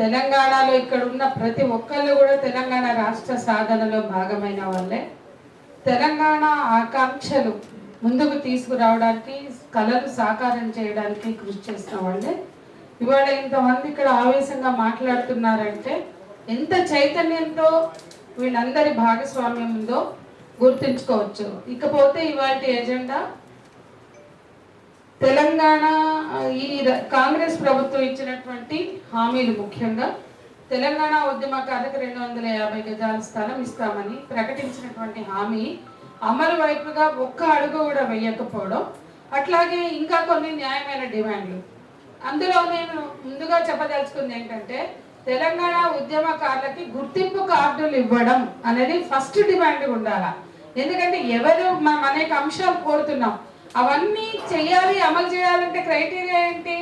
తెలంగాణలో ఇక్కడ ఉన్న ప్రతి ఒక్కళ్ళు కూడా తెలంగాణ రాష్ట్ర సాధనలో భాగమైన వాళ్ళే. తెలంగాణ ఆకాంక్షలు ముందుకు తీసుకురావడానికి కళలు సాకారం చేయడానికి కృషి చేసిన వాళ్ళే. ఇవాళ ఇంతమంది ఇక్కడ ఆవేశంగా మాట్లాడుతున్నారంటే ఎంత చైతన్యంతో వీళ్ళందరి భాగస్వామ్యం ఉందో గుర్తుంచుకోవచ్చు. ఇకపోతే ఇవాళ ఎజెండా తెలంగాణ ఈ కాంగ్రెస్ ప్రభుత్వం ఇచ్చినటువంటి హామీలు ముఖ్యంగా తెలంగాణ ఉద్యమకారులకు రెండు వందల యాభై గజాల స్థలం ఇస్తామని ప్రకటించినటువంటి హామీ అమలు వైపుగా ఒక్క అడుగు కూడా వేయకపోవడం అట్లాగే ఇంకా కొన్ని న్యాయమైన డిమాండ్లు. అందులో నేను ముందుగా చెప్పదలుచుకుంది ఏంటంటే తెలంగాణ ఉద్యమకారులకి గుర్తింపు కార్డులు ఇవ్వడం అనేది ఫస్ట్ డిమాండ్ ఉండాలా. ఎందుకంటే ఎవరు మనం అనేక అంశాలు కోరుతున్నాం. అవన్నీ చేయాలి అమలు చేయాలంటే క్రైటీరియా ఏంటి?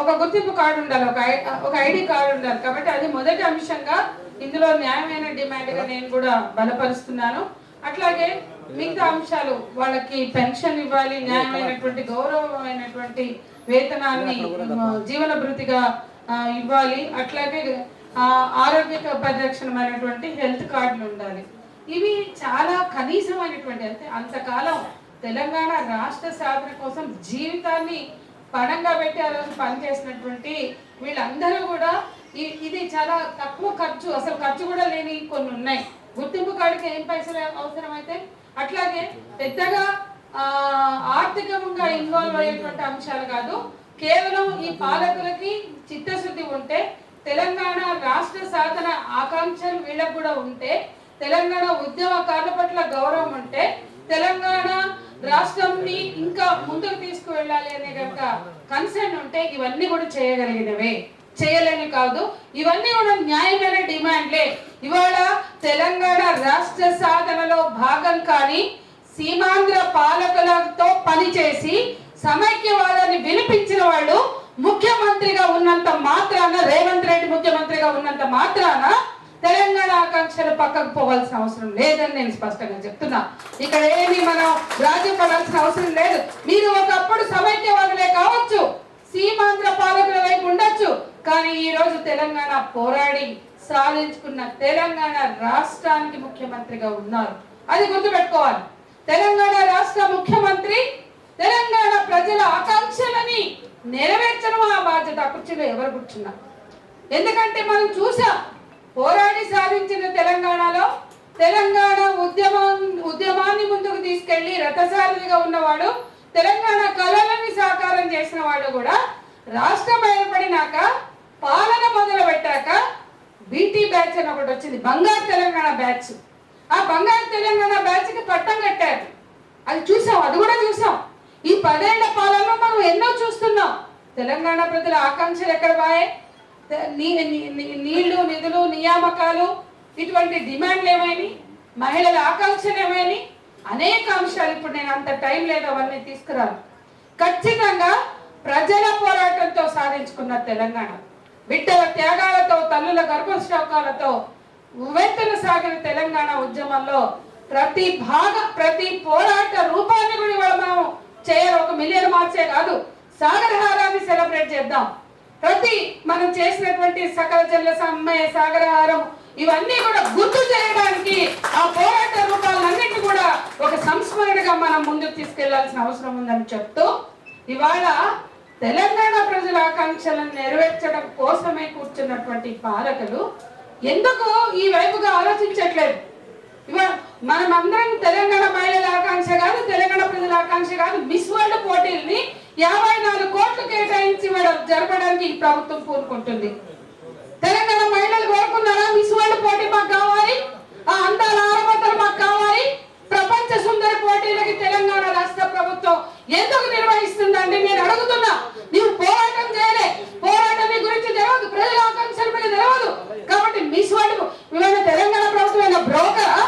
ఒక గుర్తింపు కార్డు ఉండాలి ఒక ఒక ఐడి కార్డు ఉండాలి. కాబట్టి అది మొదటి అంశంగా ఇందులో న్యాయమైన డిమాండ్గా నేను కూడా బలపరుస్తున్నాను. అట్లాగే మిగతా అంశాలు వాళ్ళకి పెన్షన్ ఇవ్వాలి న్యాయమైనటువంటి గౌరవమైనటువంటి వేతనాన్ని జీవన భృతిగా ఇవ్వాలి. అట్లాగే ఆరోగ్య పరిరక్షణమైనటువంటి హెల్త్ కార్డులు ఉండాలి. ఇవి చాలా కనీసమైనటువంటి అంటే అంతకాలం తెలంగాణ రాష్ట్ర సాధన కోసం జీవితాన్ని పణంగా పెట్టి ఆ రోజు పనిచేసినటువంటి వీళ్ళందరూ కూడా ఇది చాలా తక్కువ ఖర్చు అసలు ఖర్చు కూడా లేని కొన్ని ఉన్నాయి. గుర్తింపు కార్డుకి ఏం పైసలు అవసరం అయితే అట్లాగే పెద్దగా ఆర్థికంగా ఇన్వాల్వ్ అయ్యేటువంటి అంశాలు కాదు. కేవలం ఈ పాలకులకి చిత్తశుద్ధి ఉంటే తెలంగాణ రాష్ట్ర సాధన ఆకాంక్షలు వీళ్ళకు కూడా ఉంటే తెలంగాణ ఉద్యమకారుల పట్ల గౌరవం ఉంటే తెలంగాణ రాష్ట్రంని ఇంకా ముందుకు తీసుకువెళ్ళాలి అనే కనుక కన్సర్న్ ఉంటే ఇవన్నీ కూడా చేయగలిగినవే. చేయలేని కాదు ఇవన్నీ కూడా న్యాయమైన డిమాండ్లే. ఇవాళ తెలంగాణ రాష్ట్ర సాధనలో భాగం కానీ సీమాంధ్ర పాలకులతో పనిచేసి సమైక్యవాదాన్ని వినిపించిన వాళ్ళు ముఖ్యమంత్రిగా ఉన్నంత మాత్రాన రేవంత్ రెడ్డి ముఖ్యమంత్రిగా ఉన్నంత మాత్రాన తెలంగాణ ఆకాంక్షలు పక్కకు పోవాల్సిన అవసరం లేదని నేను స్పష్టంగా చెప్తున్నా. ఇక్కడ ఏమి మనం రాజ్యం పడాల్సిన అవసరం లేదు. మీరు ఒకప్పుడు సమైక్యవాదులే కావచ్చు సీమాంధ్ర పాలకుల వైపు ఉండొచ్చు కానీ ఈ రోజు తెలంగాణ పోరాడి సాధించుకున్న తెలంగాణ రాష్ట్రానికి ముఖ్యమంత్రిగా ఉన్నారు. అది గుర్తుపెట్టుకోవాలి. తెలంగాణ రాష్ట్ర ముఖ్యమంత్రి తెలంగాణ ప్రజల ఆకాంక్షలని నెరవేర్చడం ఆ బాధ్యత కుర్చీలో ఎవరు కూర్చున్నా ఎందుకంటే మనం చూసాం పోరాడి సాధించిన తెలంగాణలో తెలంగాణ ఉద్యమం ఉద్యమాన్ని ముందుకు తీసుకెళ్ళి రథసారథిగా ఉన్నవాడు తెలంగాణ కళలని సాకారం చేసిన వాడు కూడా రాష్ట్రం ఏర్పడినాక పాలన మొదలు పెట్టాక బీటీ బ్యాచ్ అని ఒకటి వచ్చింది బంగారు తెలంగాణ బ్యాచ్. ఆ బంగారు తెలంగాణ బ్యాచ్కి పట్టం కట్టారు. అది చూసాం అది కూడా చూసాం. ఈ పదేళ్ళ పాలనలో మనం ఎన్నో చూస్తున్నాం. తెలంగాణ ప్రజల ఆకాంక్షలు ఎక్కడ బాయే నీళ్ళు నిధులు నియామకాలు ఇటువంటి డిమాండ్లు ఏమైనాయి మహిళల ఆకాంక్షలు ఏమైనాయి అనేక అంశాలు ఇప్పుడు నేను అంత టైం లేదు అవన్నీ తీసుకురాను. ఖచ్చితంగా ప్రజల పోరాటంతో సాధించుకున్న తెలంగాణ. బిడ్డల త్యాగాలతో తల్లుల గర్భశోకాలతో ఉవ్వెత్తున సాగిన తెలంగాణ ఉద్యమంలో ప్రతి భాగ ప్రతి పోరాట రూపాన్ని కూడా ఇవాళ మనం చేయాలి ఒక మిలియన్ మార్చే కాదు. సాగరహారాన్ని సెలబ్రేట్ చేద్దాం. ప్రతి మనం చేసినటువంటి సకల జల్ల సమ్మయ సాగరహారం ఇవన్నీ కూడా గుర్తు చేయడానికి ఆ పోరాట రూపాలన్నింటినీ కూడా ఒక సంస్మరణగా మనం ముందుకు తీసుకెళ్ళాల్సిన అవసరం ఉందని చెప్తూ ఇవాళ తెలంగాణ ప్రజల ఆకాంక్షలను నెరవేర్చడం కోసమే కూర్చున్నటువంటి పాలకులు ఎందుకు ఈ వైపుగా ఆలోచించట్లేదు? ఇవాళ మనమందరం తెలంగాణ మహిళల ఆకాంక్ష కాదు తెలంగాణ ప్రజల ఆకాంక్ష కాదు మిస్ వరల్డ్ పోటీల్ని యాభై జరపడానికి ఈ ప్రభుత్వం కోరుకుంటుంది. తెలంగాణ మహిళలు కోరుకున్నారా? మిస్ వరల్డ్ పోటీ మాకు కావాలి. ఆ అందాల ఆరబత్తలు మాకు కావాలి. ప్రపంచ సుందర పోటీలకి తెలంగాణ రాష్ట్ర ప్రభుత్వం ఎందుకు నిర్వహిస్తుందండి? నేను అడుగుతున్నా నీవు పోరాటం చేయలే పోరాటం నీ గురించి తెలియదు ప్రజల ఆకాంక్షల మీద తెలియదు కాబట్టి మిస్ వరల్డ్ ఇవాళ తెలంగాణ ప్రభుత్వం ఏమైనా బ్రోకరా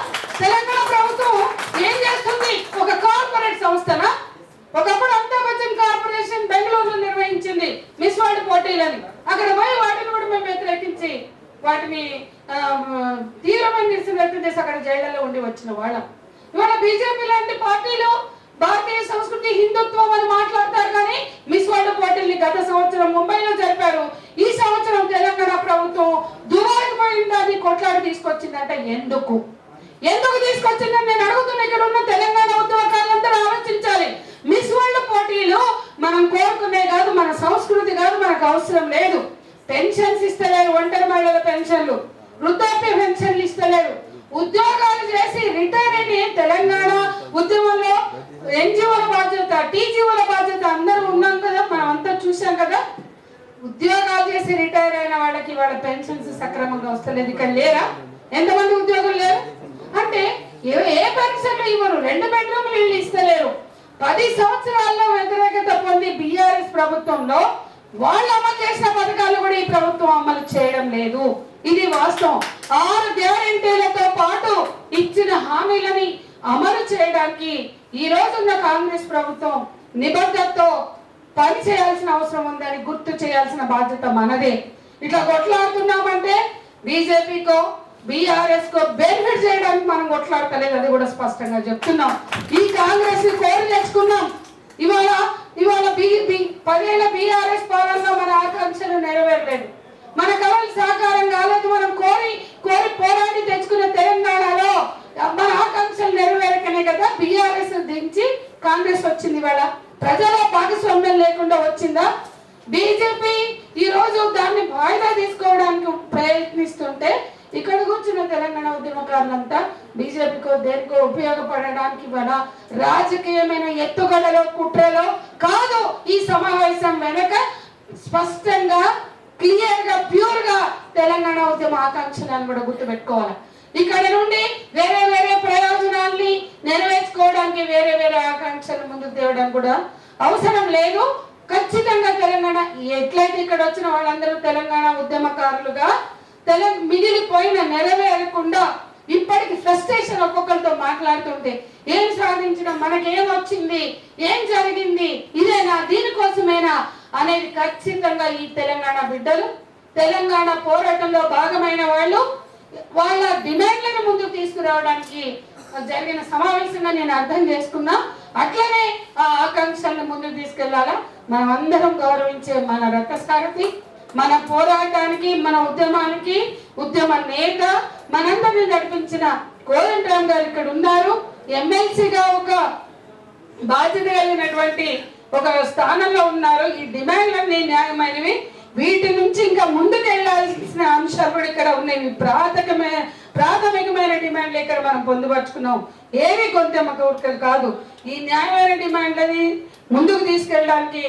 తెలంగాణ ప్రభుత్వం ఏం చేస్తుంది ఒక కార్పొరేట్ సంస్థనా ఒకప్పుడు అమితాబ్ బచ్చన్ కార్పొరేషన్ బెంగళూరులో నిర్వహించింది మిస్ అక్కడ పోయి వాటిని కూడా మేము వ్యతిరేకించి వాటిని తీవ్రమైన నిరసన వ్యక్తం చేసి అక్కడ జైళ్ళలో ఉండి వచ్చిన వాళ్ళం. ఇవాళ బీజేపీ లాంటి పార్టీలు భారతీయ సంస్కృతి హిందుత్వం అని మాట్లాడతారు కానీ మిస్ వరల్డ్ పోటీల్ని గత సంవత్సరం ముంబైలో జరిపారు. ఈ సంవత్సరం తెలంగాణ ప్రభుత్వం దుబాయ్ కొట్లాడి తీసుకొచ్చిందంటే ఎందుకు తీసుకొచ్చిందని నేను అడుగుతున్నా ఇక్కడ ఉన్న తెలంగాణ ఉద్యోగకారులందరూ ఆలోచించాలి మిస్ వరల్డ్ పోటీలు మనం కోరుకునే కాదు మన సంస్కృతి కాదు మనకు అవసరం లేదు పెన్షన్స్ ఇస్తలేరు ఒంటరి మహిళల పెన్షన్లు. వృద్ధాప్య పెన్షన్లు ఇస్తలేరు ఉద్యోగాలు చేసి రిటైర్ అయిన తెలంగాణ ఉద్యమంలో ఎన్జిఓల బాధ్యత టీజీఓల బాధ్యత అందరూ ఉన్నాం కదా మనం అంతా చూసాం కదా. ఉద్యోగాలు చేసి రిటైర్ అయిన వాళ్ళకి వాళ్ళ పెన్షన్స్ సక్రమంగా వస్తలేదు ఇక్కడ లేరా? ఎంతమంది ఉద్యోగులు లేరు? అంటే ఏ ఏ పెన్షన్లు ఇవ్వరు రెండు బెడ్రూమ్లు ఇల్లు ఇస్తలేరు. పది సంవత్సరాల్లో వ్యతిరేకత పొంది బీఆర్ఎస్ ప్రభుత్వంలో వాళ్ళు అమలు చేసిన పథకాలు కూడా ఈ ప్రభుత్వం అమలు చేయడం లేదు. ఇది వాస్తవం. ఆరు గ్యారెంటీలతో పాటు ఇచ్చిన హామీలని అమలు చేయడానికి ఈ రోజున్న కాంగ్రెస్ ప్రభుత్వం నిబద్ధతతో పని చేయాల్సిన అవసరం ఉందని గుర్తు చేయాల్సిన బాధ్యత మనదే. ఇట్లా కొట్లాడుతున్నామంటే బీజేపీకో బీఆర్ఎస్ కో బెనిఫిట్ చేయడానికి మనం కొట్లాడతలేదు అది కూడా స్పష్టంగా చెప్తున్నాం. ఈ కాంగ్రెస్ కోరి తెచ్చుకున్నాం. ఇవాళ ఇవాళ బి పదేళ్ళ బీఆర్ఎస్ పాలనలో మన ఆకాంక్షలు నెరవేరలేదు. మన కళలు సహకారం కాలేదు మనం కోరి కోరి పోరాడి తెచ్చుకున్న తెలంగాణలో మన ఆకాంక్షలు నెరవేరకనే కదా బీఆర్ఎస్ దించి కాంగ్రెస్ వచ్చింది ఇవాళ. ప్రజల భాగస్వామ్యం లేకుండా వచ్చిందా? బీజేపీ ఈ రోజు దాన్ని వాయిదా తీసుకోవడానికి ప్రయత్నిస్తుంటే ఇక్కడ కూర్చున్న తెలంగాణ ఉద్యమకారులంతా బీజేపీకో దేనికో ఉపయోగపడడానికి ఇవాళ రాజకీయమైన ఎత్తుగడలో కుట్రలో కాదు ఈ సమావేశం వెనక స్పష్టంగా క్లియర్గా ప్యూర్గా తెలంగాణ ఉద్యమ ఆకాంక్షలను కూడా గుర్తుపెట్టుకోవాలి. ఇక్కడ నుండి వేరే వేరే ప్రయోజనాల్ని నెరవేర్చుకోవడానికి వేరే వేరే ఆకాంక్షలు ముందుకు తేవడం కూడా అవసరం లేదు. ఖచ్చితంగా తెలంగాణ ఎట్లయితే ఇక్కడ వచ్చిన వాళ్ళందరూ తెలంగాణ ఉద్యమకారులుగా తెల మిగిలిపోయిన నెరవేరకుండా ఇప్పటికి ఫ్రస్ట్రేషన్ ఒక్కొక్కరితో మాట్లాడుతుంటే ఏం సాధించడం? మనకేం వచ్చింది ఏం జరిగింది? ఇదేనా? దీనికోసమేనా? అనేది ఖచ్చితంగా ఈ తెలంగాణ బిడ్డలు తెలంగాణ పోరాటంలో భాగమైన వాళ్ళు వాళ్ళ డిమాండ్లను ముందుకు తీసుకురావడానికి జరిగిన సమావేశంగా నేను అర్థం చేసుకున్నా. అట్లనే ఆ ఆకాంక్షలను ముందుకు తీసుకెళ్ళాలా? మనం అందరం గౌరవించే మన రక్తసారథి మన పోరాటానికి మన ఉద్యమానికి ఉద్యమ నేత మనందరినీ నడిపించిన కోదండరామ్ గారు ఇక్కడ ఉన్నారు. ఎమ్మెల్సీగా ఒక బాధ్యత కలిగినటువంటి ఒక స్థానంలో ఉన్నారు. ఈ డిమాండ్లన్నీ న్యాయమైనవి. వీటి నుంచి ఇంకా ముందుకు వెళ్ళాల్సిన అంశాలు కూడా ఇక్కడ ఉన్నాయి. ప్రాథమికమైన ప్రాథమికమైన డిమాండ్లు ఇక్కడ మనం పొందుపరుచుకున్నాం. ఏవి కొంత కోరికలు కాదు. ఈ న్యాయమైన డిమాండ్లని ముందుకు తీసుకెళ్ళడానికి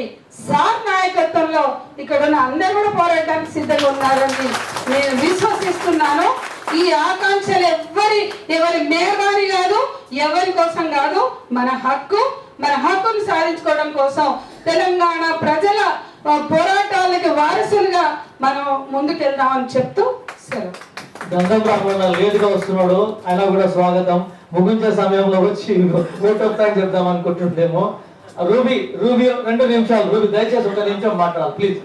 సార్ నాయకత్వంలో ఇక్కడ ఉన్న అందరు కూడా పోరాటానికి సిద్ధంగా ఉన్నారని నేను విశ్వసిస్తున్నాను. ఈ ఆకాంక్షలు ఎవరి ఎవరి మేరవారి కాదు ఎవరి కోసం కాదు మన హక్కు మన హక్కును సాధించుకోవడం కోసం తెలంగాణ ప్రజల పోరాటాలకి వారసులుగా మనం ముందుకెళ్దామని చెప్తూ సెలవు. గంధం రాకుండా లేట్ వస్తున్నాడు. అయినా కూడా స్వాగతం. ముగించే సమయంలో వచ్చి ఓటొక్తా చెప్దాం అనుకుంటుండేమో. రూబీ రూబీ రెండు నిమిషాలు. రూబీ దయచేసి ఒక నిమిషం మాట్లాడాలి ప్లీజ్.